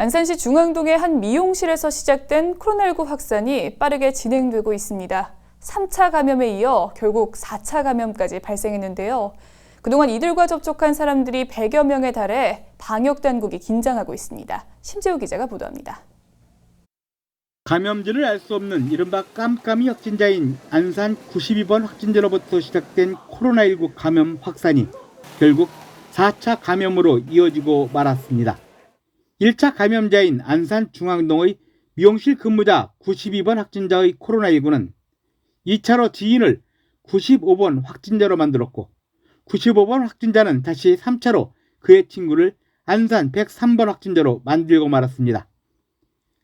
안산시 중앙동의 한 미용실에서 시작된 코로나19 확산이 빠르게 진행되고 있습니다. 3차 감염에 이어 결국 4차 감염까지 발생했는데요. 그동안 이들과 접촉한 사람들이 100여 명에 달해 방역 당국이 긴장하고 있습니다. 심재우 기자가 보도합니다. 감염진을 알 수 없는 이른바 깜깜이 확진자인 안산 92번 확진자로부터 시작된 코로나19 감염 확산이 결국 4차 감염으로 이어지고 말았습니다. 1차 감염자인 안산 중앙동의 미용실 근무자 92번 확진자의 코로나19는 2차로 지인을 95번 확진자로 만들었고 95번 확진자는 다시 3차로 그의 친구를 안산 103번 확진자로 만들고 말았습니다.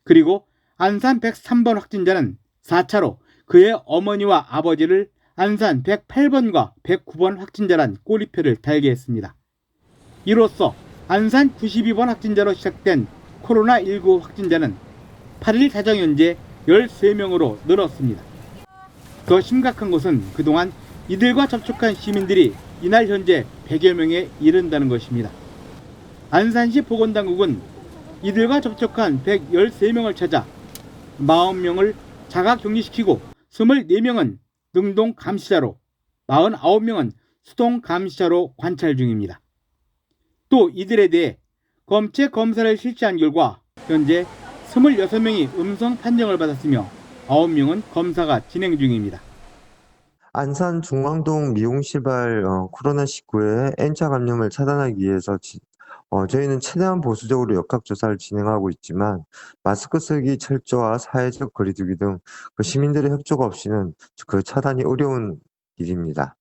그리고 안산 103번 확진자는 4차로 그의 어머니와 아버지를 안산 108번과 109번 확진자란 꼬리표를 달게 했습니다. 이로써 안산 92번 확진자로 시작된 코로나19 확진자는 8일 사정 현재 13명으로 늘었습니다. 더 심각한 것은 그동안 이들과 접촉한 시민들이 이날 현재 100여 명에 이른다는 것입니다. 안산시 보건당국은 이들과 접촉한 113명을 찾아 40명을 자가 격리시키고 24명은 능동 감시자로 49명은 수동 감시자로 관찰 중입니다. 또 이들에 대해 검체 검사를 실시한 결과 현재 26명이 음성 판정을 받았으며 9명은 검사가 진행 중입니다. 안산 중앙동 미용시발 어, 코로나19의 N차 감염을 차단하기 위해서 지- 어, 저희는 최대한 보수적으로 역학조사를 진행하고 있지만 마스크 쓰기 철저와 사회적 거리두기 등 그 시민들의 협조가 없이는 그 차단이 어려운 일입니다.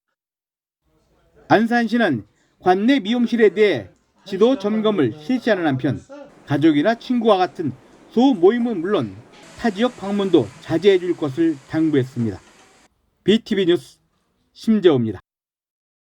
안산시는 관내 미용실에 대해 지도 점검을 실시하는 한편 가족이나 친구와 같은 소모임은 물론 타 지역 방문도 자제해 줄 것을 당부했습니다. BTV 뉴스 심재호입니다.